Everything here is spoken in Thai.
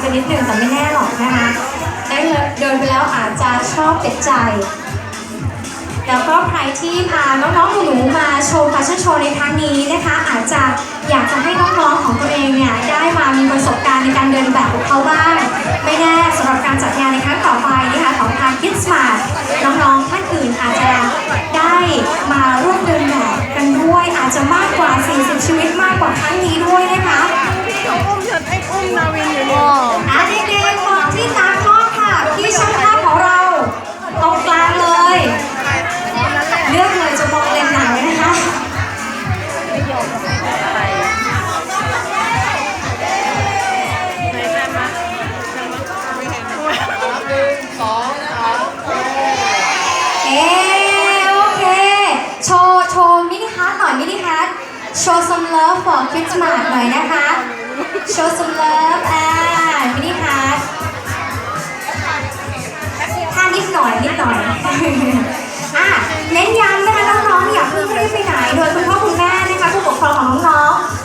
ไปนิดนึงแต่ไม่แน่หรอกนะคะได้เดินไปแล้วอาจจะชอบติดใจ แล้วก็ใครที่พาน้องๆหนูๆมาโชว์แฟชั่นโชว์ในครั้งนี้นะคะ อาจจะอยากจะให้น้องๆของตัวเองเนี่ยได้มามีประสบการณ์ในการเดินแบบของเขาบ้าง ไม่แน่สำหรับการจัดงานในครั้งต่อไปนะคะของทาง Kids Smart น้องๆท่านอื่นอาจจะได้มาร่วมเดินแบบกันด้วยอาจจะมากกว่า 40 ชีวิตมากกว่าครั้งนี้ ไม่ยอมไปไหมไม่เห็นด้วยเอโอเค โชว์ โชว์มินิฮาร์ดหน่อยมินิฮาร์ดโชว์ some love for Christmas หน่อยนะคะ โชว์ some love